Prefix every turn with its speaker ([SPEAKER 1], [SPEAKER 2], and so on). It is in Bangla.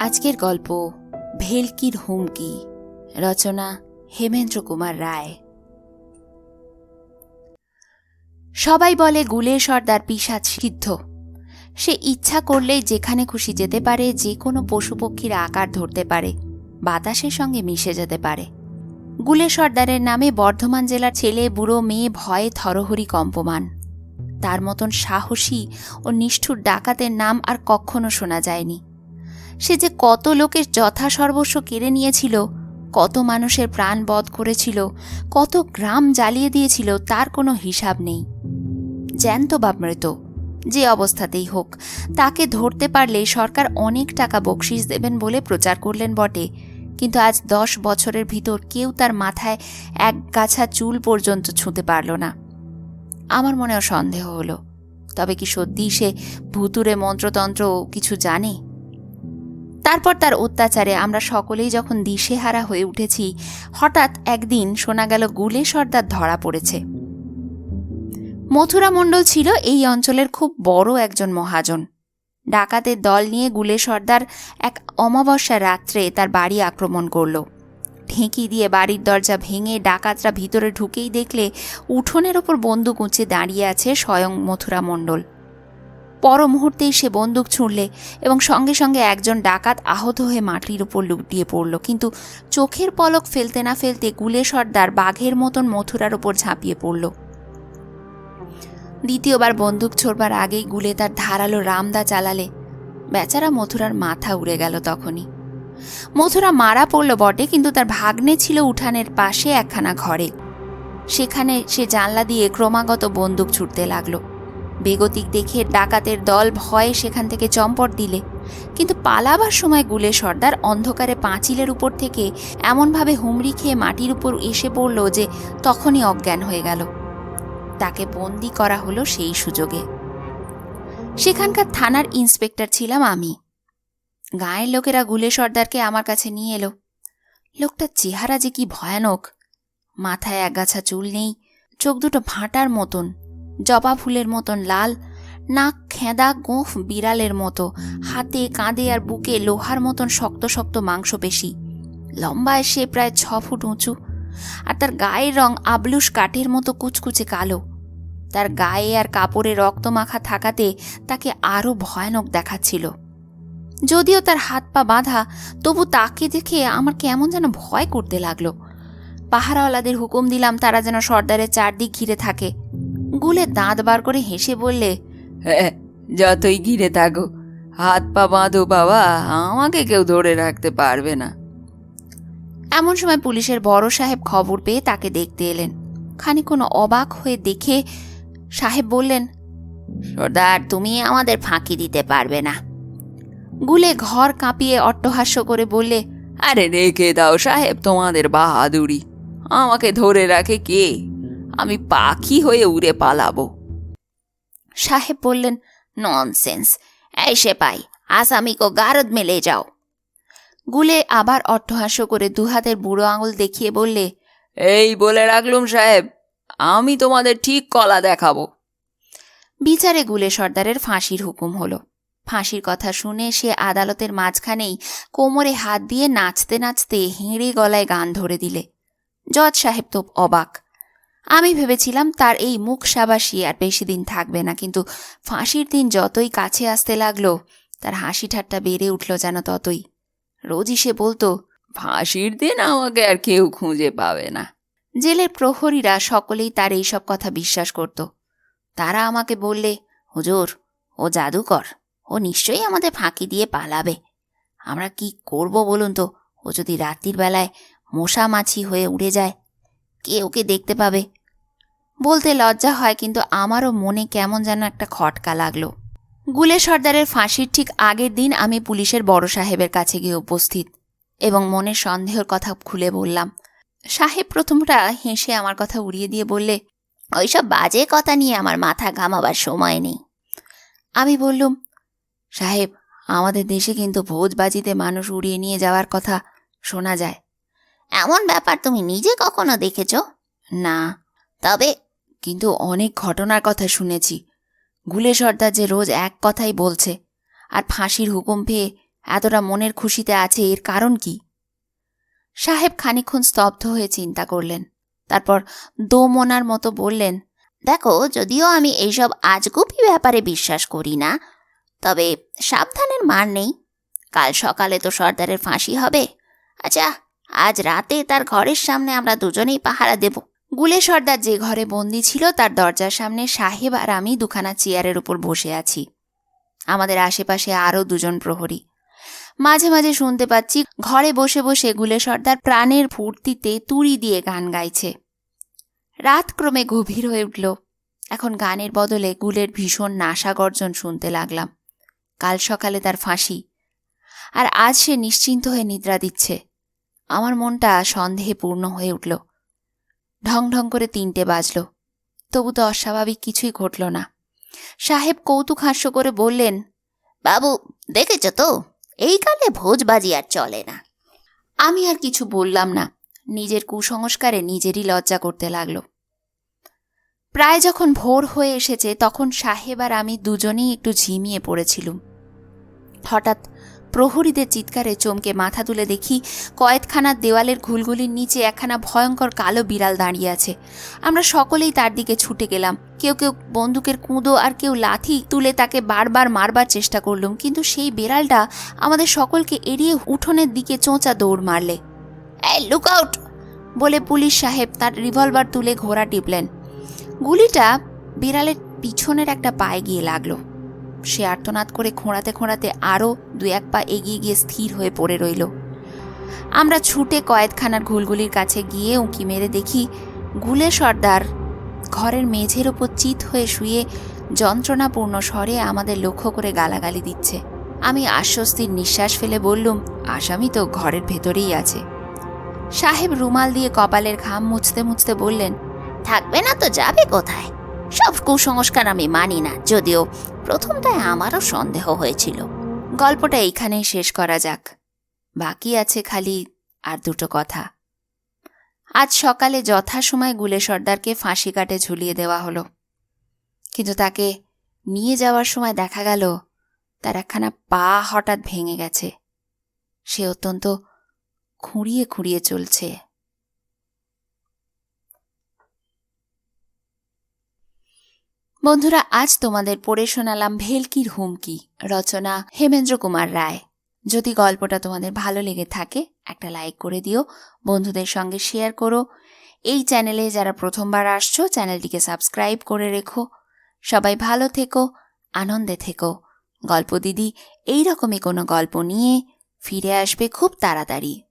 [SPEAKER 1] আজকের গল্প ভেলকির হুমকি, রচনা হেমেন্দ্র কুমার রায়। সবাই বলে গুলের সর্দার পিসাচ সিদ্ধ। সে ইচ্ছা করলেই যেখানে খুশি যেতে পারে যে কোনো পশু পক্ষীর আকার ধরতে পারে, বাতাসের সঙ্গে মিশে যেতে পারে। গুলে সর্দারের নামে বর্ধমান জেলার ছেলে, বুড়ো, মেয়ে ভয়ে থরহরি কম্পমান। তার মতন সাহসী ও নিষ্ঠুর ডাকাতের নাম আর কখনো শোনা যায়নি। সে যে কত লোকের যথাসর্বস্ব কেড়ে নিয়েছিল, কত মানুষের প্রাণ বধ করেছিল, কত গ্রাম জ্বালিয়ে দিয়েছিল, তার কোনো হিসাব নেই। জ্যান্ত বা মৃত, যে অবস্থাতেই হোক, তাকে ধরতে পারলে সরকার অনেক টাকা বকশিস দেবেন বলে প্রচার করলেন বটে, কিন্তু আজ দশ বছরের ভিতর কেউ তার মাথায় এক গাছা চুল পর্যন্ত ছুঁতে পারল না। আমার মনেও সন্দেহ হলো, তবে কি সত্যিই সে ভুতুরে মন্ত্রতন্ত্র কিছু জানে? তারপর তার অত্যাচারে আমরা সকলেই যখন দিশেহারা হয়ে উঠেছি, হঠাৎ একদিন শোনা গেল গুলে সর্দার ধরা পড়েছে। মথুরা মণ্ডল ছিল এই অঞ্চলের খুব বড় একজন মহাজন। ডাকাতের দল নিয়ে গুলে সর্দার এক অমাবস্যা রাত্রে তার বাড়ি আক্রমণ করল। ঢেঁকি দিয়ে বাড়ির দরজা ভেঙে ডাকাতরা ভিতরে ঢুকেই দেখলে উঠোনের ওপর বন্দুক উঁচে দাঁড়িয়ে আছে স্বয়ং মথুরা মণ্ডল। পর মুহূর্তেই সে বন্দুক ছুঁড়লে এবং সঙ্গে সঙ্গে একজন ডাকাত আহত হয়ে মাটির উপর লুটিয়ে পড়ল। কিন্তু চোখের পলক ফেলতে না ফেলতে গুলে সর্দার বাঘের মতন মথুরার ওপর ঝাঁপিয়ে পড়ল। দ্বিতীয়বার বন্দুক ছোড়বার আগেই গুলে তার ধারালো রামদা চালালে বেচারা মথুরার মাথা উড়ে গেল তখনই। মথুরা মারা পড়ল বটে, কিন্তু তার ভাগ্নে ছিল উঠানের পাশে একখানা ঘরে। সেখানে সে জানলা দিয়ে ক্রমাগত বন্দুক ছুটতে লাগল। বেগতিক দেখে ডাকাতের দল ভয়ে সেখান থেকে চম্পট দিলে। কিন্তু পালাবার সময় গুলে সর্দার অন্ধকারে পাঁচিলের উপর থেকে এমনভাবে হুমড়ি খেয়ে মাটির উপর এসে পড়ল যে তখনই অজ্ঞান হয়ে গেল। তাকে বন্দি করা হলো সেই সুযোগে। সেখানকার থানার ইন্সপেক্টর ছিলাম আমি। গায়ের লোকেরা গুলে সর্দারকে আমার কাছে নিয়ে এলো। লোকটার চেহারা যে কি ভয়ানক। মাথায় একগাছা চুল নেই, চোখ দুটো ভাঁটার মতন। জবা ফুলের মতন লাল, নাক খেঁদা গোঁফ বিড়ালের মতো, হাতে, কাঁধে আর বুকে লোহার মতন শক্ত শক্ত মাংসপেশি। লম্বায় সে প্রায় ছ ফুট উঁচু, আর তার গায়ের রং আবলুস কাঠের মতো কুচকুচে কালো। তার গায়ে আর কাপড়ে রক্ত মাখা থাকাতে তাকে আরও ভয়ানক দেখাচ্ছিল। যদিও তার হাত পা বাঁধা, তবু তাকে দেখে আমার কেমন যেন ভয় করতে লাগল। পাহারাওয়ালাদের হুকুম দিলাম তারা যেন সর্দারের চারদিক ঘিরে থাকে। গুলে দাঁত বার করে হেসে বললে
[SPEAKER 2] হ্যাঁ যতই ঘিরে থাকো হাত পা বাঁধো বাবা আমাকে কেউ ধরে রাখতে পারবে না।
[SPEAKER 1] এমন সময় পুলিশের বড় সাহেব খবর পেয়ে তাকে দেখতে এলেন। খানিক্ষণ অবাক হয়ে দেখে সাহেব বললেন সর্দার তুমি আমাদের ফাঁকি দিতে পারবে না। গুলে ঘর কাঁপিয়ে অট্টহাস্য করে বললে
[SPEAKER 2] আরে রেখে দাও সাহেব তোমাদের বাহাদুরি। আমাকে ধরে রাখে কে? আমি পাখি হয়ে উড়ে পালাবো।
[SPEAKER 1] সাহেব বললেন ননসেন্স এই সেপাই আসামি কো গারদ মেলে যাও। গুলে আবার অট্টহাস্য করে দুহাতের বুড়ো আঙুল দেখিয়ে বললে
[SPEAKER 2] এই বলে রাখলুম সাহেব আমি তোমাদের ঠিক কলা দেখাবো।
[SPEAKER 1] বিচারে গুলে সর্দারের ফাঁসির হুকুম হলো। ফাঁসির কথা শুনে সে আদালতের মাঝখানেই কোমরে হাত দিয়ে নাচতে নাচতে হেঁড়ে গলায় গান ধরে দিলে। জজ সাহেব তো অবাক। আমি ভেবেছিলাম তার এই মুখ সাবাসি আর বেশি দিন থাকবে না, কিন্তু ফাঁসির দিন যতই কাছে আসতে লাগল, তার হাসি ঠাট্টা বেড়ে উঠল যেন ততই। রোজই সে বলতো,
[SPEAKER 2] ফাঁসির দিন আমাকে আর কেউ খুঁজে পাবে না।
[SPEAKER 1] জেলের প্রহরীরা সকলেই তার এইসব কথা বিশ্বাস করত। তারা আমাকে বললে, হুজুর, ও জাদুকর, ও নিশ্চয়ই আমাদের ফাঁকি দিয়ে পালাবে। আমরা কি করব বলুন তো? ও যদি রাত্রির বেলায় মশা মাছি হয়ে উড়ে যায়, কে ওকে দেখতে পাবে? বলতে লজ্জা হয়, কিন্তু আমারও মনে কেমন যেন একটা খটকা লাগল। গুলে সর্দারের ফাঁসির ঠিক আগের দিন আমি পুলিশের বড় সাহেবের কাছে গিয়ে উপস্থিত এবং মনের সন্দেহের কথা খুলে বললাম। সাহেব প্রথমটা হেসে আমার কথা উড়িয়ে দিয়ে বললে, ওইসব বাজে কথা নিয়ে আমার মাথা ঘামাবার সময় নেই। আমি বললুম, সাহেব, আমাদের দেশে কিন্তু ভোজবাজিতে মানুষ উড়িয়ে নিয়ে যাওয়ার কথা শোনা যায়। এমন ব্যাপার তুমি নিজে কখনো দেখেছ? না। তবে কিন্তু অনেক ঘটনার কথা শুনেছি। গুলে সর্দার যে রোজ এক কথাই বলছে, আর ফাঁসির হুকুম পেয়ে এতটা মনের খুশিতে আছে এর কারণ কি? সাহেব খানিকক্ষণ স্তব্ধ হয়ে চিন্তা করলেন, তারপর দোমনার মতো বললেন, দেখো, যদিও আমি এইসব আজগুবি ব্যাপারে বিশ্বাস করি না, তবে সাবধানের মার নেই। কাল সকালে তো সর্দারের ফাঁসি হবে। আচ্ছা আজ রাতে তার ঘরের সামনে আমরা দুজনেই পাহারা দেব। গুলে সর্দার যে ঘরে বন্দি ছিল, তার দরজার সামনে সাহেব আর আমি দুখানা চেয়ারের উপর বসে আছি। আমাদের আশেপাশে আরও দুজন প্রহরী। মাঝে মাঝে শুনতে পাচ্ছি, ঘরে বসে বসে গুলে সর্দার প্রাণের ফুর্তিতে তুড়ি দিয়ে গান গাইছে। রাত ক্রমে গভীর হয়ে উঠল। এখন গানের বদলে গুলের ভীষণ নাশা গর্জন শুনতে লাগলাম। কাল সকালে তার ফাঁসি। আর আজ সে নিশ্চিন্ত হয়ে নিদ্রা দিচ্ছে। আমার মনটা সন্দেহে পূর্ণ হয়ে উঠল। ঢং ঢং করে তিনটে বাজল। তবু তো অস্বাভাবিক কিছুই ঘটল না। সাহেব কৌতুক হাস্য করে বললেন, বাবু, দেখেছ তো? এই কালে ভোজবাজি আর চলে না। আমি আর কিছু বললাম না। নিজের কুসংস্কারে নিজেরই লজ্জা করতে লাগল। প্রায় যখন ভোর হয়ে এসেছে, তখন সাহেব আর আমি দুজনেই একটু ঝিমিয়ে পড়েছিলুম। হঠাৎ প্রহরীদের চিৎকারে চমকে মাথা তুলে দেখি কয়েকখানা দেওয়ালের ঘুলগুলির নিচে একখানা ভয়ঙ্কর কালো বিড়াল দাঁড়িয়ে আছে। আমরা সকলেই তার দিকে ছুটে গেলাম। কেউ কেউ বন্দুকের কুঁদো আর কেউ লাথি তুলে তাকে বারবার মারবার চেষ্টা করলুম, কিন্তু সেই বিড়ালটা আমাদের সকলকে এড়িয়ে উঠোনের দিকে চোঁচা দৌড় মারলে। এই লুক আউট বলে পুলিশ সাহেব তার রিভলভার তুলে ঘোড়া টিপলেন। গুলিটা বিড়ালের পিছনের একটা পায়ে গিয়ে লাগল। সে আর্তনাদ করে খোঁড়াতে খোঁড়াতে আরও দু এক পা এগিয়ে গিয়ে স্থির হয়ে পড়ে রইল। আমরা ছুটে কয়েদখানার ঘুলগুলির কাছে গিয়ে উঁকি মেরে দেখি গুলে সর্দার ঘরের মেঝের ওপর চিত হয়ে শুয়ে যন্ত্রণাপূর্ণ স্বরে আমাদের লক্ষ্য করে গালাগালি দিচ্ছে। আমি আশ্বস্তির নিঃশ্বাস ফেলে বললুম, আসামি তো ঘরের ভেতরেই আছে। সাহেব রুমাল দিয়ে কপালের ঘাম মুছতে মুছতে বললেন, থাকবে না তো যাবে কোথায়? সব কুসংস্কার আমি মানি না, যদিও প্রথমটায় আমারও সন্দেহ হয়েছিল। গল্পটা এইখানেই শেষ করা যাক। বাকি আছে খালি আর দুটো কথা। আজ সকালে যথাসময় গুলে সর্দারকে ফাঁসি কাটে ঝুলিয়ে দেওয়া হলো। কিন্তু তাকে নিয়ে যাওয়ার সময় দেখা গেল, তার একখানা পা হঠাৎ ভেঙে গেছে। সে অত্যন্ত খুঁড়িয়ে খুঁড়িয়ে চলছে। বন্ধুরা, আজ তোমাদের পড়ে শোনালাম ভেলকির হুমকি, রচনা হেমেন্দ্র কুমার রায়। যদি গল্পটা তোমাদের ভালো লেগে থাকে, একটা লাইক করে দিও, বন্ধুদের সঙ্গে শেয়ার করো। এই চ্যানেলে যারা প্রথমবার আসছো, চ্যানেলটিকে সাবস্ক্রাইব করে রেখো। সবাই ভালো থেকো, আনন্দে থেকো। গল্প দিদি এই রকমই কোনো গল্প নিয়ে ফিরে আসবে খুব তাড়াতাড়ি।